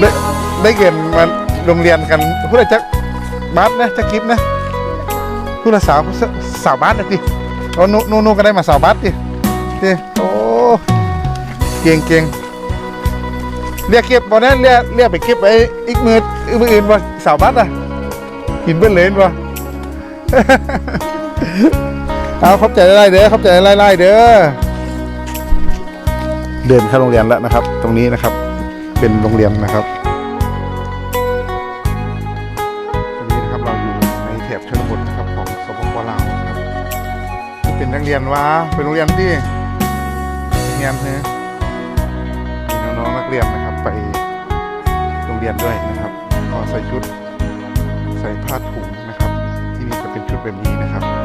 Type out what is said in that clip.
ได้ได้เงินมาโรงเรียนกันพูดอะไรจักบาทนะจักกิฟนะพูดละสาวสาวบาทนะทีเอานูนูนูก็ได้มาสาวบาททีทีโอ้เก่งเก่งเรียกเก็บบ่นะเรียกเรียกไปเก็บไว้อีกมืออีกมืออื่นบ่สาวบาทอะกินเบิ้ลเลยบ่เอาเข้าใจไล่เด้อเข้าใจไล่ไล่เด้อเดินเข้าโรงเรียนแล้วนะครับ ตรงนี้นะครับ เป็นโรงเรียนนะครับตรงนี้นะครับเราอยู่ในแถบชนบทนะครับของสปปลาวนะครับเป็นนักเรียนวะเป็นโรงเรียนที่โรงเรียนเนอะมีน้องๆนักเรียนนะครับ ไปโรงเรียนด้วยนะครับก็ใส่ชุดใส่ผ้าถุงนะครับ ที่นี่จะเป็นชุดแบบนี้นะครับ